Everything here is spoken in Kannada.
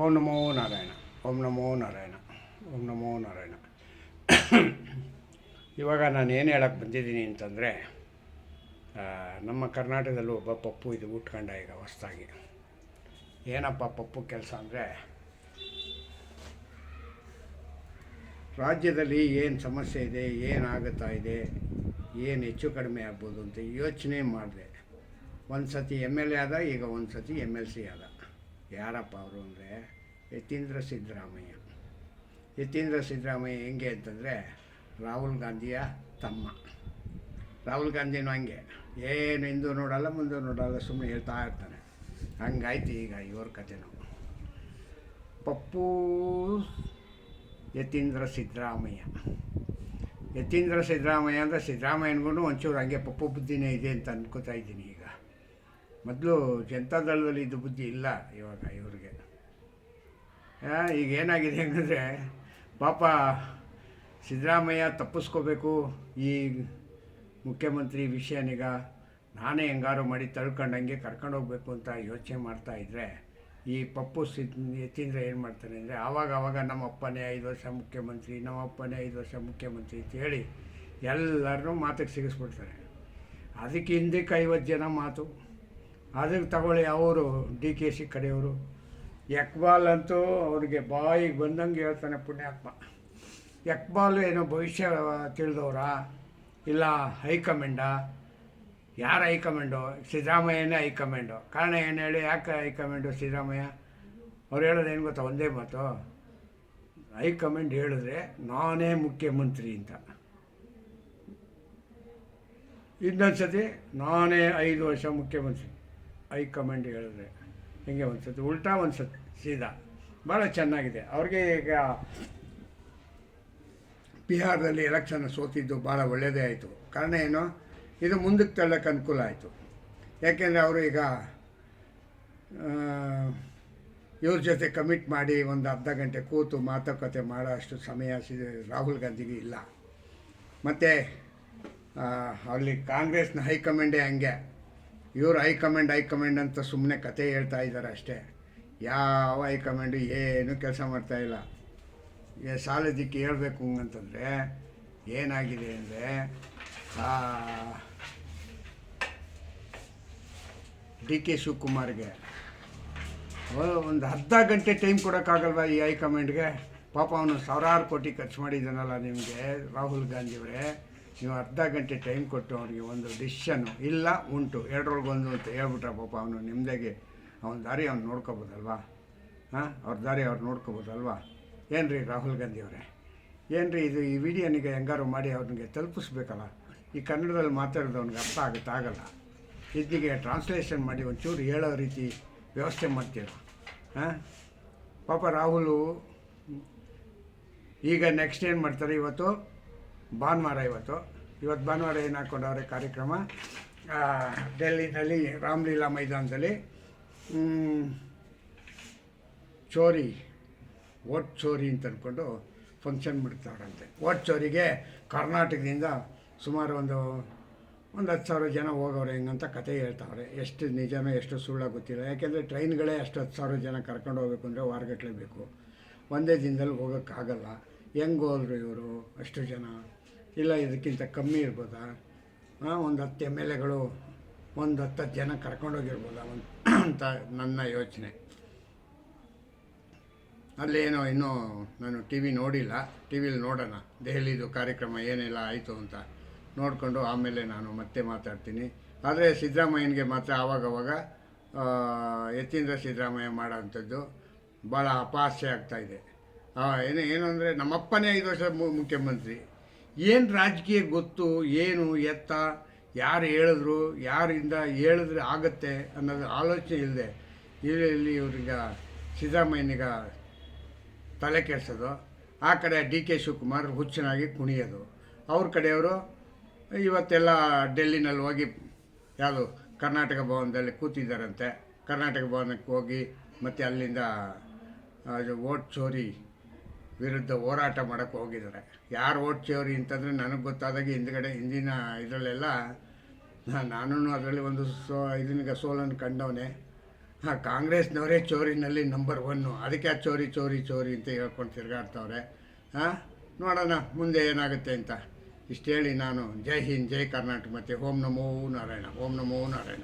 ಓಂ ನಮೋ ನಾರಾಯಣ, ಓಂ ನಮೋ ನಾರಾಯಣ, ಓಂ ನಮೋ ನಾರಾಯಣ. ಇವಾಗ ನಾನು ಏನು ಹೇಳಕ್ಕೆ ಬಂದಿದ್ದೀನಿ ಅಂತಂದರೆ ನಮ್ಮ ಕರ್ನಾಟಕದಲ್ಲೂ ಒಬ್ಬ ಪಪ್ಪು ಇದು ಉಟ್ಕೊಂಡ ಈಗ ಹೊಸ್ದಾಗಿ. ಏನಪ್ಪ ಪಪ್ಪು ಕೆಲಸ ಅಂದರೆ, ರಾಜ್ಯದಲ್ಲಿ ಏನು ಸಮಸ್ಯೆ ಇದೆ ಏನಾಗುತ್ತಾ ಇದೆ, ಏನು ಹೆಚ್ಚು ಕಡಿಮೆ ಆಗ್ಬೋದು ಅಂತ ಯೋಚನೆ ಮಾಡಿದೆ. ಒಂದು ಸತಿ ಎಂ ಎಲ್ ಎ ಆದ, ಈಗ ಒಂದು ಸತಿ ಎಂ ಎಲ್ ಸಿ ಆದ. ಯಾರಪ್ಪ ಅವರು ಅಂದರೆ ಯತೀಂದ್ರ ಸಿದ್ದರಾಮಯ್ಯ. ಯತೀಂದ್ರ ಸಿದ್ದರಾಮಯ್ಯ ಹೆಂಗೆ ಅಂತಂದರೆ ರಾಹುಲ್ ಗಾಂಧಿಯ ತಮ್ಮ. ರಾಹುಲ್ ಗಾಂಧಿನೂ ಹಂಗೆ. ಏನು ಹಿಂದೂ ನೋಡಲ್ಲ, ಮುಂದೆ ನೋಡಲ್ಲ ಸುಮ್ಮನೆ ಹೇಳ್ತಾ ಇರ್ತಾನೆ. ಹಂಗಾಯ್ತು ಈಗ ಇವ್ರ ಕಥೆನೂ ಪಪ್ಪು ಯತೀಂದ್ರ ಸಿದ್ದರಾಮಯ್ಯ. ಯತೀಂದ್ರ ಸಿದ್ದರಾಮಯ್ಯ ಅಂದರೆ ಸಿದ್ದರಾಮಯ್ಯನಿಗೂ ಒಂಚೂರು ಹಂಗೆ ಪಪ್ಪು ಬುದ್ಧಿನೇ ಇದೆ ಅಂತ ಅನ್ಕೋತಾ ಇದ್ದೀನಿ ಈಗ. ಮೊದಲು ಜನತಾದಳದಲ್ಲಿ ಇದ್ದ ಬುದ್ಧಿ ಇಲ್ಲ ಇವಾಗ ಇವ್ರಿಗೆ. ಈಗ ಏನಾಗಿದೆ ಅಂದರೆ ಪಾಪ ಸಿದ್ದರಾಮಯ್ಯ ತಪ್ಪಿಸ್ಕೋಬೇಕು, ಈ ಮುಖ್ಯಮಂತ್ರಿ ವಿಷಯನೀಗ ನಾನೇ ಹೆಂಗಾರು ಮಾಡಿ ತಳ್ಕೊಂಡಂಗೆ ಕರ್ಕೊಂಡು ಹೋಗಬೇಕು ಅಂತ ಯೋಚನೆ ಮಾಡ್ತಾ ಇದ್ದರೆ ಈ ಪಪ್ಪು ಸಿದ್, ಯತೀಂದ್ರ ಏನು ಮಾಡ್ತಾರೆ ಅಂದರೆ, ಆವಾಗ ಆವಾಗ ನಮ್ಮ ಅಪ್ಪನೇ ಐದು ವರ್ಷ ಮುಖ್ಯಮಂತ್ರಿ ನಮ್ಮ ಅಪ್ಪನೇ ಐದು ವರ್ಷ ಮುಖ್ಯಮಂತ್ರಿ ಅಂತ ಹೇಳಿ ಎಲ್ಲರನ್ನೂ ಮಾತಿಗೆ ಸಿಗಿಸ್ಬಿಡ್ತಾರೆ. ಅದಕ್ಕೆ ಹಿಂದಕ್ಕೆ ಐವತ್ತು ಜನ ಮಾತು. ಅದಕ್ಕೆ ತಗೊಳ್ಳಿ ಅವರು, ಡಿ ಕೆ ಸಿ ಕಡೆಯವರು ಯಕ್ಬಾಲ್ ಅಂತೂ ಅವ್ರಿಗೆ ಬಾಯಿಗೆ ಬಂದಂಗೆ ಹೇಳ್ತಾನೆ ಪುಣ್ಯಾತ್ಮ. ಯಕ್ಬಾಲ್ ಏನೋ ಭವಿಷ್ಯ ತಿಳಿದವ್ರ? ಇಲ್ಲ, ಹೈಕಮೆಂಡಾ? ಯಾರು ಹೈಕಮಾಂಡು? ಸಿದ್ದರಾಮಯ್ಯನೇ ಹೈಕಮಾಂಡು? ಕಾರಣ ಏನು ಹೇಳಿ, ಯಾಕೆ ಹೈಕಮಾಂಡು ಸಿದ್ದರಾಮಯ್ಯ? ಅವ್ರು ಹೇಳೋದು ಏನು ಗೊತ್ತಾ? ಒಂದೇ ಮಾತು. ಹೈಕಮಾಂಡ್ ಹೇಳಿದ್ರೆ ನಾನೇ ಮುಖ್ಯಮಂತ್ರಿ ಅಂತ. ಇನ್ನೊಂದು ಸತಿ ನಾನೇ ಐದು ವರ್ಷ ಮುಖ್ಯಮಂತ್ರಿ. ಹೈಕಮಾಂಡ್ ಹೇಳಿದ್ರೆ. ಹಿಂಗೆ ಒಂದು ಸತಿ ಉಲ್ಟಾ ಒಂದು ಸತಿ ಸೀದಾ. ಭಾಳ ಚೆನ್ನಾಗಿದೆ. ಅವ್ರಿಗೆ ಈಗ ಬಿಹಾರದಲ್ಲಿ ಎಲೆಕ್ಷನ್ ಸೋತಿದ್ದು ಭಾಳ ಒಳ್ಳೆಯದೇ ಆಯಿತು. ಕಾರಣ ಏನು? ಇದು ಮುಂದಕ್ಕೆ ತಳ್ಳಕ್ಕೆ ಅನುಕೂಲ ಆಯಿತು. ಯಾಕೆಂದರೆ ಅವರು ಈಗ ಇವ್ರ ಜೊತೆ ಕಮಿಟ್ ಮಾಡಿ ಒಂದು ಅರ್ಧ ಗಂಟೆ ಕೂತು ಮಾತುಕತೆ ಮಾಡೋ ಅಷ್ಟು ಸಮಯ ರಾಹುಲ್ ಗಾಂಧಿಗೆ ಇಲ್ಲ. ಮತ್ತು ಅಲ್ಲಿ ಕಾಂಗ್ರೆಸ್ನ ಹೈಕಮಾಂಡೇ ಹಂಗೆ. ಇವರು ಹೈಕಮಾಂಡ್ ಹೈಕಮಾಂಡ್ ಅಂತ ಸುಮ್ಮನೆ ಕತೆ ಹೇಳ್ತಾ ಇದ್ದಾರೆ ಅಷ್ಟೇ. ಯಾವ ಹೈಕಮಾಂಡು ಏನು ಕೆಲಸ ಮಾಡ್ತಾ ಇಲ್ಲ. ಏ ಸಾಲದಕ್ಕೆ ಹೇಳಬೇಕು ಅಂತಂದರೆ, ಏನಾಗಿದೆ ಅಂದರೆ ಡಿ ಕೆ ಶಿವಕುಮಾರ್ಗೆ ಒಂದು ಅರ್ಧ ಗಂಟೆ ಟೈಮ್ ಕೊಡೋಕ್ಕಾಗಲ್ವ ಈ ಹೈಕಮಾಂಡ್ಗೆ ಪಾಪ ಅವನು ಸಾವಿರಾರು ಕೋಟಿ ಖರ್ಚು ಮಾಡಿದ್ದಾನಲ್ಲ ನಿಮಗೆ, ರಾಹುಲ್ ಗಾಂಧಿಯವರೇ. ನೀವು ಅರ್ಧ ಗಂಟೆ ಟೈಮ್ ಕೊಟ್ಟು ಅವನಿಗೆ ಒಂದು ಡಿಸಿಷನ್ನು ಇಲ್ಲ, ಉಂಟು. ಎರಡರೊಳಗೊಂದು ಅಂತ ಹೇಳ್ಬಿಟ್ರೆ ಪಾಪ ಅವನು ನಿಮ್ಮದಾಗಿ ಅವನ ದಾರಿ ಅವ್ನು ನೋಡ್ಕೋಬೋದಲ್ವಾ? ಹಾಂ? ಅವ್ರ ದಾರಿ ಅವ್ರು ನೋಡ್ಕೋಬೋದಲ್ವಾ? ಏನು ರೀ ರಾಹುಲ್ ಗಾಂಧಿಯವರೇ ಏನು ರೀ ಇದು ಈ ವಿಡಿಯೋನಿಗೆ ಹೆಂಗಾರು ಮಾಡಿ ಅವ್ನಿಗೆ ತಲುಪಿಸ್ಬೇಕಲ್ಲ? ಈ ಕನ್ನಡದಲ್ಲಿ ಮಾತಾಡೋದು ಅವ್ನಿಗೆ ಅರ್ಥ ಆಗುತ್ತೆ ಆಗಲ್ಲ. ಟ್ರಾನ್ಸ್ಲೇಷನ್ ಮಾಡಿ ಒಂಚೂರು ಹೇಳೋ ರೀತಿ ವ್ಯವಸ್ಥೆ ಮಾಡ್ತೀರ? ಹಾಂ? ಪಾಪ ರಾಹುಲು ಈಗ ನೆಕ್ಸ್ಟ್ ಏನು ಮಾಡ್ತಾರೆ ಇವತ್ತು? ಭಾನುವಾರ ಇವತ್ತು. ಇವತ್ತು ಭಾನುವಾರ ಏನು ಹಾಕ್ಕೊಂಡವ್ರೆ ಕಾರ್ಯಕ್ರಮ? ಡೆಲ್ಲಿನಲ್ಲಿ ರಾಮಲೀಲಾ ಮೈದಾನದಲ್ಲಿ ಚೋರಿ ಓಟ್ ಚೋರಿ ಅಂತ ಅಂದ್ಕೊಂಡು ಫಂಕ್ಷನ್ ಬಿಡ್ತಾವ್ರಂತೆ. ಓಟ್ ಚೋರಿಗೆ ಕರ್ನಾಟಕದಿಂದ ಸುಮಾರು ಒಂದು ಒಂದು ಹತ್ತು ಸಾವಿರ ಜನ ಹೋಗೋರು ಹೆಂಗಂತ ಕತೆ ಹೇಳ್ತಾವ್ರೆ. ಎಷ್ಟು ನಿಜವೇ ಎಷ್ಟು ಸುಳ್ಳ ಗೊತ್ತಿಲ್ಲ. ಯಾಕೆಂದರೆ ಟ್ರೈನ್ಗಳೇ ಅಷ್ಟು ಹತ್ತು ಸಾವಿರ ಜನ ಕರ್ಕೊಂಡು ಹೋಗ್ಬೇಕು ಅಂದರೆ ವಾರಗಟ್ಟಲೆ ಬೇಕು. ಒಂದೇ ದಿನದಲ್ಲಿ ಹೋಗೋಕ್ಕಾಗಲ್ಲ. ಹೆಂಗೆ ಹೋದ್ರು ಇವರು? ಅಷ್ಟು ಜನ. ಇಲ್ಲ, ಇದಕ್ಕಿಂತ ಕಮ್ಮಿ ಇರ್ಬೋದಾ? ಒಂದು ಹತ್ತು ಎಂ ಎಲ್ ಎಗಳು, ಒಂದು ಹತ್ತು ಜನ ಕರ್ಕೊಂಡೋಗಿರ್ಬೋದಾ? ಒಂದು ಅಂತ ನನ್ನ ಯೋಚನೆ. ಅಲ್ಲೇನೋ, ಇನ್ನೂ ನಾನು ಟಿ ವಿ ನೋಡಿಲ್ಲ. ಟಿ ವಿಲಿ ನೋಡೋಣ. ದೆಹಲಿದು ಕಾರ್ಯಕ್ರಮ ಏನೆಲ್ಲ ಆಯಿತು ಅಂತ ನೋಡಿಕೊಂಡು ಆಮೇಲೆ ನಾನು ಮತ್ತೆ ಮಾತಾಡ್ತೀನಿ. ಆದರೆ ಸಿದ್ದರಾಮಯ್ಯನಿಗೆ ಮಾತ್ರ ಆವಾಗವಾಗ ಯತೀಂದ್ರ ಸಿದ್ದರಾಮಯ್ಯ ಮಾಡೋವಂಥದ್ದು ಭಾಳ ಅಪಹಾಸ್ಯ ಆಗ್ತಾಯಿದೆ ಏನು ಏನು ಅಂದರೆ ನಮ್ಮಪ್ಪನೇ ಐದು ವರ್ಷ ಮುಖ್ಯಮಂತ್ರಿ. ಏನು ರಾಜಕೀಯ ಗೊತ್ತು, ಏನು, ಎತ್ತ, ಯಾರು ಹೇಳಿದ್ರು, ಯಾರಿಂದ ಹೇಳಿದ್ರೆ ಆಗುತ್ತೆ ಅನ್ನೋದು ಆಲೋಚನೆ ಇಲ್ಲದೆ ಇಲ್ಲಿ ಇಲ್ಲಿ ಇವ್ರೀಗ ಸಿದ್ದರಾಮಯ್ಯನಿಗ ತಲೆ ಕೆಡಿಸೋದು. ಆ ಕಡೆ ಡಿ ಕೆ ಶಿವಕುಮಾರ್ ಹುಚ್ಚನಾಗಿ ಕುಣಿಯೋದು. ಅವ್ರ ಕಡೆಯವರು ಇವತ್ತೆಲ್ಲ ಡೆಲ್ಲಿನಲ್ಲಿ ಹೋಗಿ ಯಾವುದು ಕರ್ನಾಟಕ ಭವನದಲ್ಲಿ ಕೂತಿದ್ದಾರಂತೆ. ಕರ್ನಾಟಕ ಭವನಕ್ಕೆ ಹೋಗಿ ಮತ್ತು ಅಲ್ಲಿಂದ ಓಟ್ ಚೋರಿ ವಿರುದ್ಧ ಹೋರಾಟ ಮಾಡೋಕ್ಕೆ ಹೋಗಿದ್ದಾರೆ. ಯಾರು ಓಟ್ ಚೋರಿ ಅಂತಂದರೆ ನನಗೆ ಗೊತ್ತಾದಾಗ ಹಿಂದ್ಗಡೆ ಹಿಂದಿನ ಇದರಲ್ಲೆಲ್ಲ ನಾನು ಅದರಲ್ಲಿ ಒಂದು ಸೋ ಇದನ್ನ ಸೋಲನ್ನು ಕಂಡವನೇ. ಹಾಂ, ಕಾಂಗ್ರೆಸ್ನವರೇ ಚೋರಿನಲ್ಲಿ ನಂಬರ್ ಒನ್ನು ಅದಕ್ಕೆ ಆ ಚೋರಿ ಚೋರಿ ಚೋರಿ ಅಂತ ಹೇಳ್ಕೊಂಡು ತಿರುಗಾಡ್ತವ್ರೆ. ಹಾಂ, ನೋಡೋಣ ಮುಂದೆ ಏನಾಗುತ್ತೆ ಅಂತ. ಇಷ್ಟು ಹೇಳಿ ನಾನು. ಜೈ ಹಿಂದ್, ಜೈ ಕರ್ನಾಟಕ. ಮತ್ತು ಓಂ ನಮೋ ನಾರಾಯಣ, ಓಂ ನಮೋ ನಾರಾಯಣ.